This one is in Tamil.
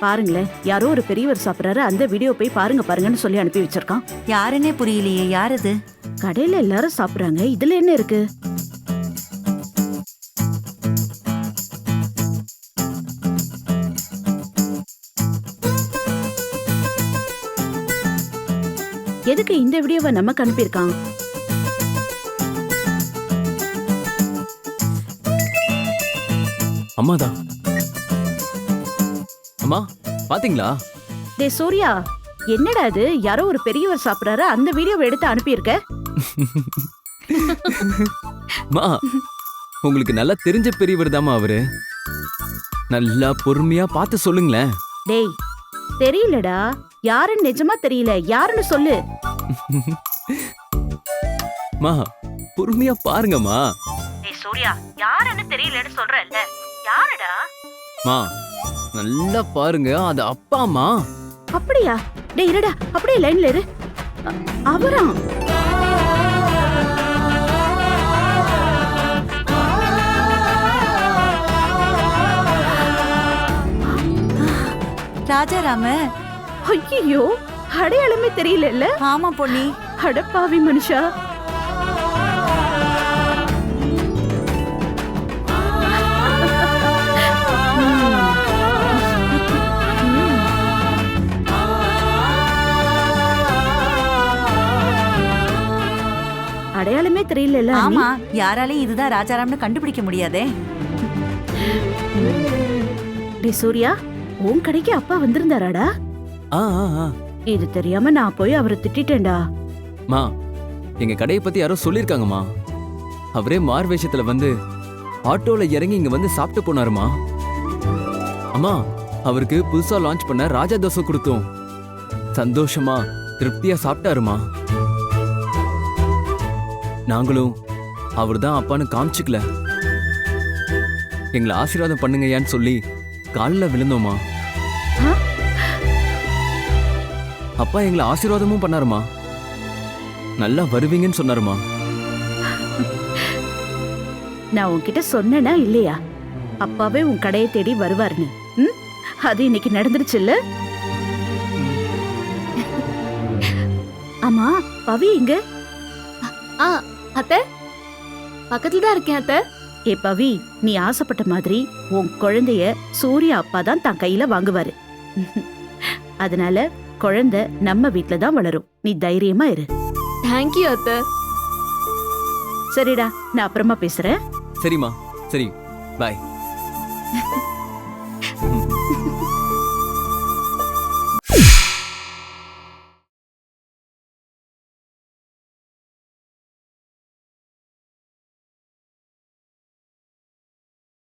பாருங்களேன் யாரோ ஒரு பெரியவர் சாப்பிடுறாரு அந்த வீடியோ போய் பாருங்க பாருங்கன்னு சொல்லி அனுப்பி வச்சிருக்கான். யாருன்னே புரியலையே யார் அது? கடையில எல்லாரும் சாப்பிடுறாங்க இதுல என்ன இருக்கு? எதுக்கு இந்த வீடியோவை நமக்கு அனுப்பியிருக்கான்? அம்மாதான். அம்மா பாத்தீங்களா? டே சூர்யா என்னடா இது? யாரோ ஒரு பெரியவர் சாப்பிடுறாரு அந்த வீடியோவை எடுத்து அனுப்பியிருக்க? அம்மா உங்களுக்கு நல்லா தெரிஞ்ச பெரியவர் தாம்மா அவரு. நல்லா பொறுமையா பார்த்து சொல்லுங்களேன். டேய் தெரியலடா. யாருன்னு நிஜமா தெரியல. யாருன்னு சொல்லு. மா பொறுமையா பாருங்கம்மா. டேய் சூர்யா யாருன்னு தெரியலன்னு சொல்றல்ல. யாருடா? மா நல்லா பாருங்க அது அப்பாமா அப்படியா? டேய் இருடா அப்படியே லைன்ல இரு. அவரா? ராஜாராம. ஐயோ அடையாளமே தெரியலல்ல. ஆமா பொன்னி. அடப்பாவி மனுஷா. அடையாளமே தெரியல ஆமா யாராலையும் இதுதான் ராஜாராம்னு கண்டுபிடிக்க முடியாதே. டே சூர்யா உன் கடைக்கு அப்பா வந்திருந்தாராடா? ஆ ஆ ஆ. இது தெரியாம நான் போய் அவரை திட்டிட்டேன்டா. மா எங்க கடையை பத்தி யாரோ சொல்லிருக்காங்கம்மா அவரே மார் வேஷத்துல வந்து ஆட்டோல இறங்கி இங்க வந்து சாப்பிட்டு போனாருமா. அம்மா அவருக்கு புதுசா லான்ச் பண்ண ராஜா தோசை கொடுத்தோம். சந்தோஷமா திருப்தியா சாப்பிட்டாருமா. நாங்களும் அவர் தான் அப்பான்னு காமிச்சுக்கல. எங்களை ஆசீர்வாதம் பண்ணுங்கய்யான்னு சொல்லி காலில் விழுந்தோமா? அப்பா எங்களை ஆசீர்வாதமும் பண்ணாருமா? நல்லா வருவீங்கன்னு சொன்னாருமா? நான் உன்கிட்ட சொன்னேனா இல்லையா? அப்பாவே உன் கடையை தேடி வருவாருன்னு. ம்? அது இன்னைக்கு நடந்துருச்சுல்ல? ஆமா பவி எங்க? ஆ அத்தை? பக்கத்துல தான் இருக்கேன் அத்தை. ஏ பவி நீ ஆசைப்பட்ட மாதிரி உன் குழந்தைய சூர்யா அப்பா தான் தன் கையில வாங்குவாரு. அதனால குழந்தை நம்ம வீட்ல தான் வளரும். நீ தைரியமா இரு. தேங்க்யூ அத்தை. சரிடா நான் அப்புறமா பேசுறேன். சரிம்மா சரி. பாய்